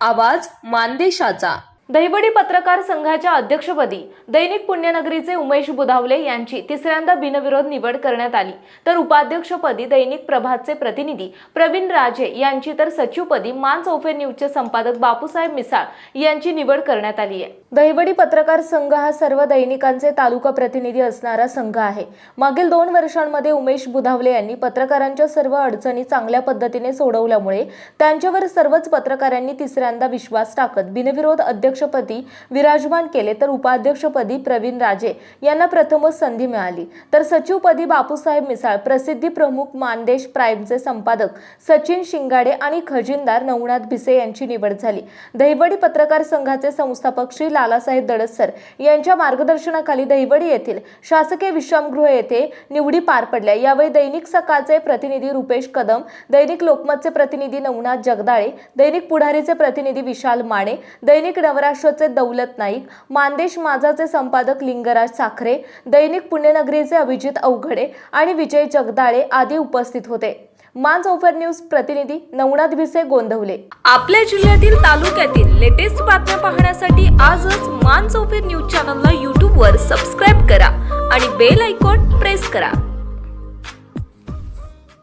आवाज मानदेशाचा. दहिवडी पत्रकार संघाच्या अध्यक्षपदी दैनिक पुण्यनगरीचे उमेश बुधावले यांची तिसऱ्यांदा बिनविरोध निवड करण्यात आली. तर उपाध्यक्षपदी दैनिक प्रभातचे प्रतिनिधी प्रवीण राजे यांची तर सचिवपदी मान चौफे न्यूजचे संपादक बापूसाहेब मिसाळ यांची निवड करण्यात आली आहे. दहिवडी पत्रकार संघ हा सर्व दैनिकांचे तालुका प्रतिनिधी असणारा संघ आहे. मागील दोन वर्षांमध्ये उमेश बुधावले यांनी पत्रकारांच्या सर्व अडचणी चांगल्या पद्धतीने सोडवल्यामुळे त्यांच्यावर सर्वच पत्रकारांनी तिसऱ्यांदा विश्वास टाकत बिनविरोध अध्यक्ष अध्यक्षपदी विराजमान केले तर उपाध्यक्षपदी प्रवीण राजे यांना प्रथमच संधी मिळाली. तर सचिवपदी बापूसाहेब मिसाळ प्रसिद्धी प्रमुख मानदेश प्राईमचे संपादक सचिन शिंगाडे आणि खजिनदार नवनाथ भिसे यांची निवड झाली. दहिवडी पत्रकार संघाचे संस्थापक श्री लालासाहेब दडसर यांच्या मार्गदर्शनाखाली दहिवडी येथील शासकीय विश्रामगृह येथे निवडी पार पडल्या. यावेळी दैनिक सकाळचे प्रतिनिधी रुपेश कदम दैनिक लोकमतचे प्रतिनिधी नवनाथ जगदाळे दैनिक पुढारीचे प्रतिनिधी विशाल माने दैनिक नवरा महाराष्ट्राचे दौलत नाईक मानदेश माझाचे संपादक लिंगराज साखरे दैनिक पुण्यनगरीचे अभिजित अवघडे आणि विजय जगदाळे आदी उपस्थित होते. मान चौफर न्यूज प्रतिनिधी नवनाथ भिसे गोंधवले आपल्या जिल्ह्यातील तालुक्यातील लेटेस्ट बातम्या पाहण्यासाठी आजच मान चौफेर न्यूज चॅनलला यूट्यूबवर सबस्क्राईब करा आणि बेल आयकॉन प्रेस करा.